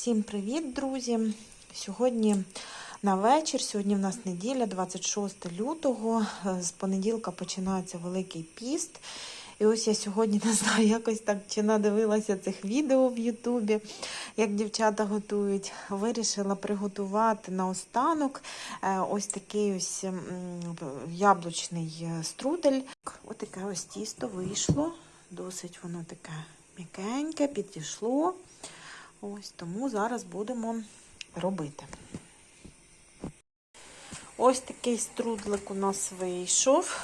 Всім привіт, друзі! Сьогодні на вечір, сьогодні в нас неділя, 26 лютого. З понеділка починається Великий піст. І ось я сьогодні не знаю, якось так чи надивилася цих відео в Ютубі, як дівчата готують. Вирішила приготувати наостанок е, ось такий ось яблучний е, струдель. Ось таке ось тісто вийшло. Досить воно таке м'якеньке, підійшло. Ось тому зараз будемо робити. Ось такий струдлик у нас вийшов.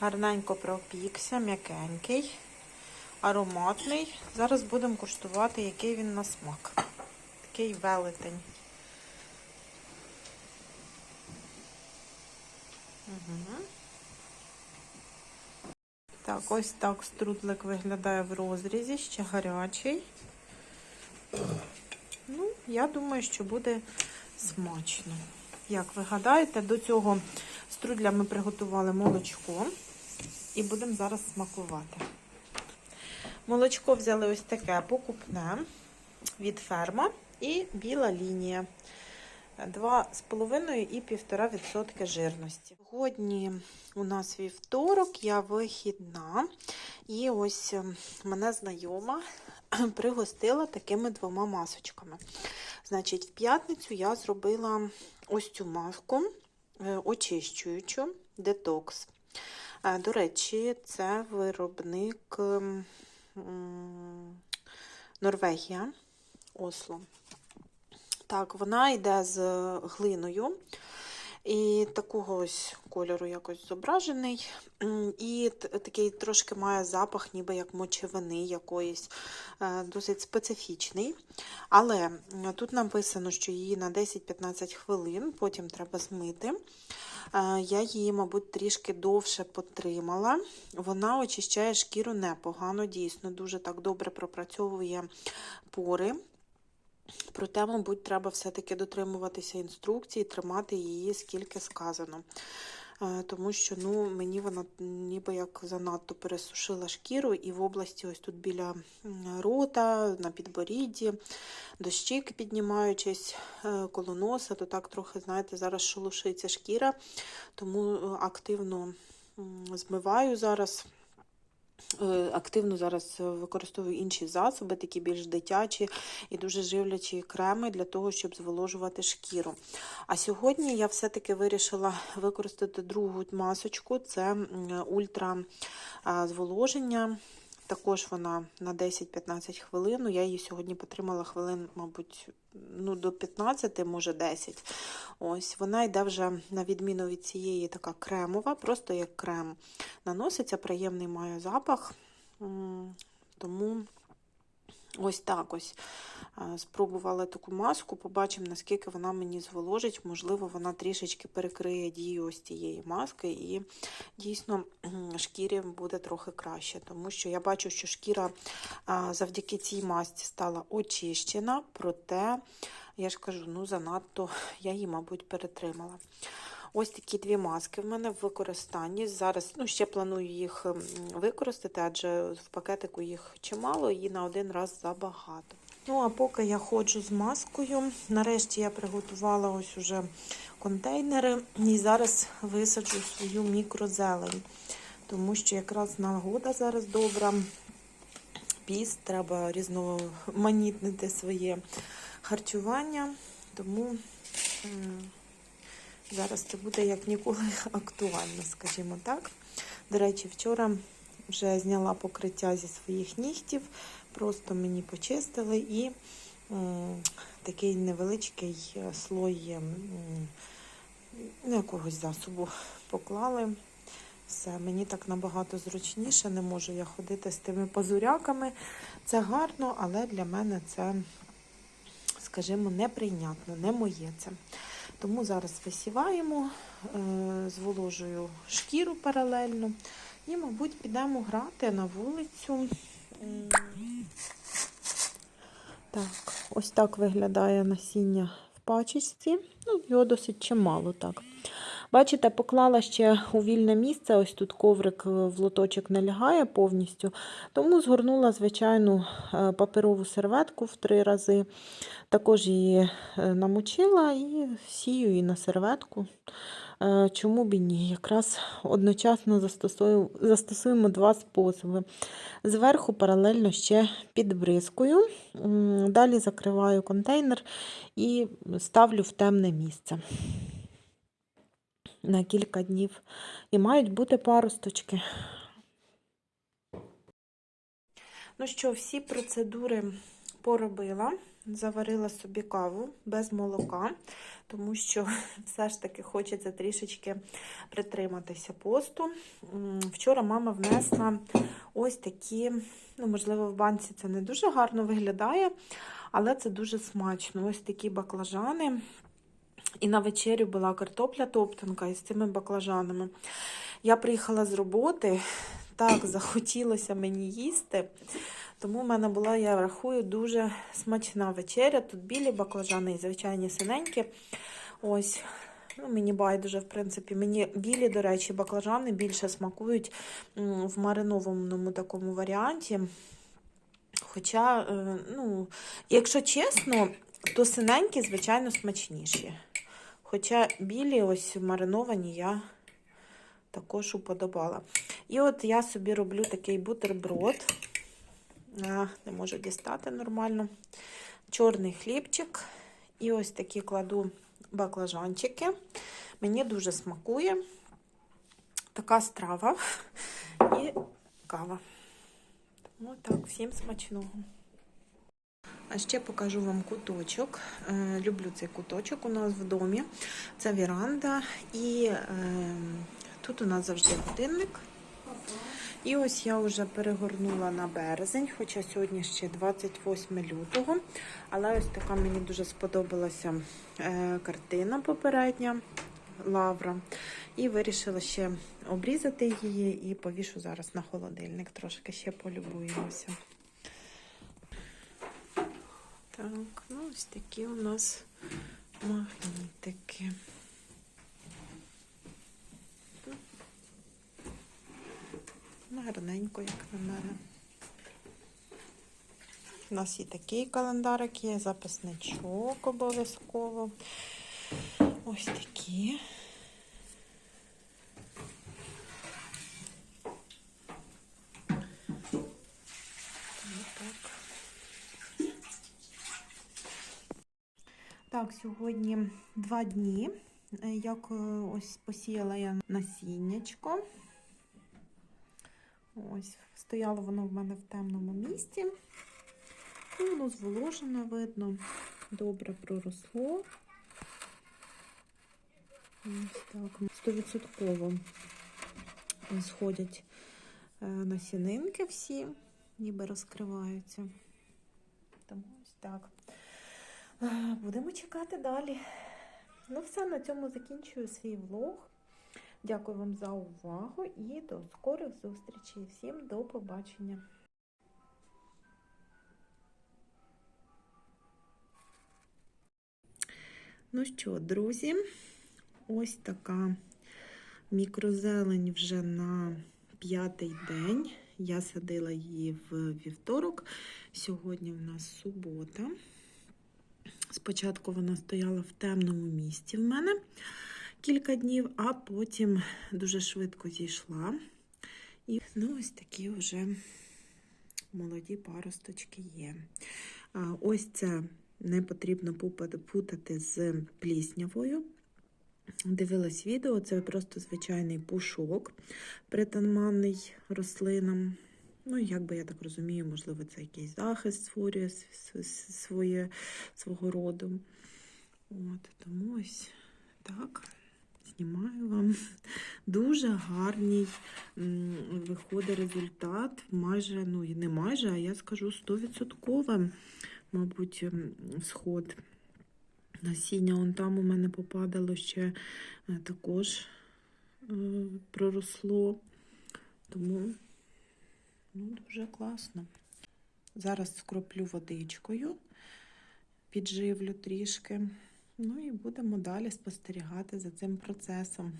Гарненько пропікся, м'якенький, ароматний. Зараз будемо куштувати, який він на смак. Такий велетень. Угу. Так, ось так струдлик виглядає в розрізі, ще гарячий. Я думаю, що буде смачно. Як ви гадаєте, до цього струдля ми приготували молочко і будемо зараз смакувати. Молочко взяли ось таке покупне від ферма і біла лінія. 2,5 і 1,5% жирності. Сьогодні у нас вівторок, я вихідна, і ось мене знайома пригостила такими двома масочками. Значить, в п'ятницю я зробила ось цю маску очищуючу детокс. До речі, це виробник Норвегія Осло. Так, вона йде з глиною. І такого ось кольору якось зображений. І такий трошки має запах, ніби як мочевини якоїсь, досить специфічний. Але тут написано, що її на 10-15 хвилин, потім треба змити. Я її, мабуть, трішки довше потримала. Вона очищає шкіру непогано, дійсно, дуже так добре пропрацьовує пори. Проте, мабуть, треба все-таки дотримуватися інструкції, тримати її скільки сказано. Тому що ну, мені вона ніби як занадто пересушила шкіру, і в області, ось тут біля рота, на підборідді, до щік піднімаючись коло носа, то так трохи, знаєте, зараз шелушиться шкіра, тому активно змиваю зараз. Активно зараз використовую інші засоби, такі більш дитячі і дуже живлячі креми для того, щоб зволожувати шкіру. А сьогодні я все-таки вирішила використати другу масочку це ультра зволоження. Також вона на 10-15 хвилин. Я її сьогодні потримала хвилин, мабуть, ну, до 15, може 10. Ось, Вона йде вже, на відміну від цієї, така кремова, просто як крем. Наноситься, приємний має запах. Тому ось так ось спробувала таку маску, побачимо, наскільки вона мені зволожить. Можливо, вона трішечки перекриє дію ось цієї маски, і дійсно шкірі буде трохи краще. Тому що я бачу, що шкіра завдяки цій масці стала очищена, проте, я ж кажу, ну занадто я її, мабуть, перетримала. Ось такі дві маски в мене в використанні. Зараз ну, ще планую їх використати, адже в пакетику їх чимало і на один раз забагато. Ну, а поки я ходжу з маскою, нарешті я приготувала ось уже контейнери і зараз висаджу свою мікрозелень, тому що якраз нагода зараз добра. Піст, треба різноманітнити своє харчування, тому зараз це буде як ніколи актуально, скажімо так. До речі, вчора вже зняла покриття зі своїх нігтів, просто мені почистили і м, такий невеличкий слой м, ну, якогось засобу поклали. Все, мені так набагато зручніше, не можу я ходити з тими пазуряками. Це гарно, але для мене це, скажімо, неприйнятно, не моє це. Тому зараз висіваємо, зволожую шкіру паралельно. І, мабуть, підемо грати на вулицю. Так, ось так виглядає насіння в пачечці. Ну, його досить чимало так. Бачите, поклала ще у вільне місце, ось тут коврик е, в лоточок не лягає повністю, тому згорнула звичайну е, паперову серветку в три рази. Також її е, намочила і сію її на серветку. Чому б і ні? Якраз одночасно застосуємо два способи. Зверху паралельно ще підбризкую, М, далі закриваю контейнер і ставлю в темне місце на кілька днів. І мають бути паросточки. Ну що, всі процедури поробила. Заварила собі каву без молока, тому що все ж таки хочеться трішечки притриматися посту. Вчора мама внесла ось такі, ну, можливо, в банці це не дуже гарно виглядає, але це дуже смачно. Ось такі баклажани. І на вечерю була картопля топтанка із цими баклажанами. Я приїхала з роботи, так захотілося мені їсти. Тому в мене була, я рахую, дуже смачна вечеря. Тут білі баклажани і звичайні синенькі. Ось, ну, мені байдуже, в принципі. Мені білі, до речі, баклажани більше смакують в маринованому такому варіанті. Хоча, е, ну, якщо чесно, то синенькі, звичайно, смачніші. Хоча білі, ось мариновані, я також уподобала. І от я собі роблю такий бутерброд. А, Не можу дістати нормально. Чорний хлібчик. І ось такі кладу баклажанчики. Мені дуже смакує. Така страва і кава. Тому так, всім смачного. А ще покажу вам куточок. Е, Люблю цей куточок у нас в домі. Це віранда. І е, тут у нас завжди годинник. І ось я вже перегорнула на березень, хоча сьогодні ще 28 лютого. Але ось така мені дуже сподобалася е, картина попередня лавра. І вирішила ще обрізати її і повішу зараз на холодильник. Трошки ще полюбуємося. Так, ну ось такі у нас магнітики. Ну, Гарненько, як на мене. У нас і такий календарик є, записничок обов'язково. Ось такі. Так. Так, сьогодні два дні. Е, Як е, ось посіяла я насіннячко. Ось, стояло воно в мене в темному місці. І воно зволожено, видно, добре проросло. Ось так. Стовідсотково сходять е, насінинки всі, ніби розкриваються. Тому ось так. Е, Будемо чекати далі. Ну, все, на цьому закінчую свій влог. Дякую вам за увагу і до скорих зустрічей. Всім до побачення. Ну що, друзі, ось така мікрозелень вже на п'ятий день. Я садила її в вівторок. Сьогодні в нас субота. Спочатку вона стояла в темному місці в мене кілька днів, а потім дуже швидко зійшла. І ну, ось такі вже молоді паросточки є. Ось це не потрібно путати з пліснявою. Дивилась відео, це просто звичайний пушок, притаманний рослинам. Ну, як би я так розумію, можливо, це якийсь захист створює своє, свого роду. От, тому ось так. Знімаю вам. Дуже гарний виходить результат. Майже, ну не майже, а я скажу 100%, мабуть, сход. Насіння он там у мене попадало ще е, також е, проросло. Тому ну, дуже класно. Зараз скроплю водичкою, підживлю трішки. Ну і будемо далі спостерігати за цим процесом.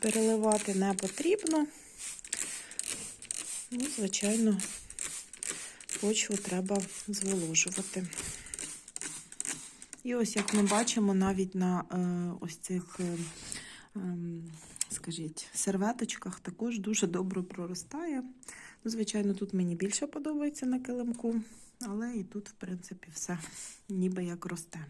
Переливати не потрібно. Ну, звичайно, почву треба зволожувати. І ось як ми бачимо, навіть на е, ось цих, е, ем, скажіть, серветочках також дуже добре проростає. Ну, звичайно, тут мені більше подобається на килимку, але і тут, в принципі, все ніби як росте.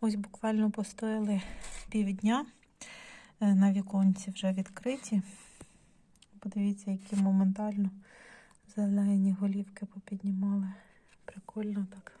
Ось буквально постояли півдня. Е, На віконці вже відкриті. Подивіться, які моментально зелені голівки попіднімали. Прикольно так.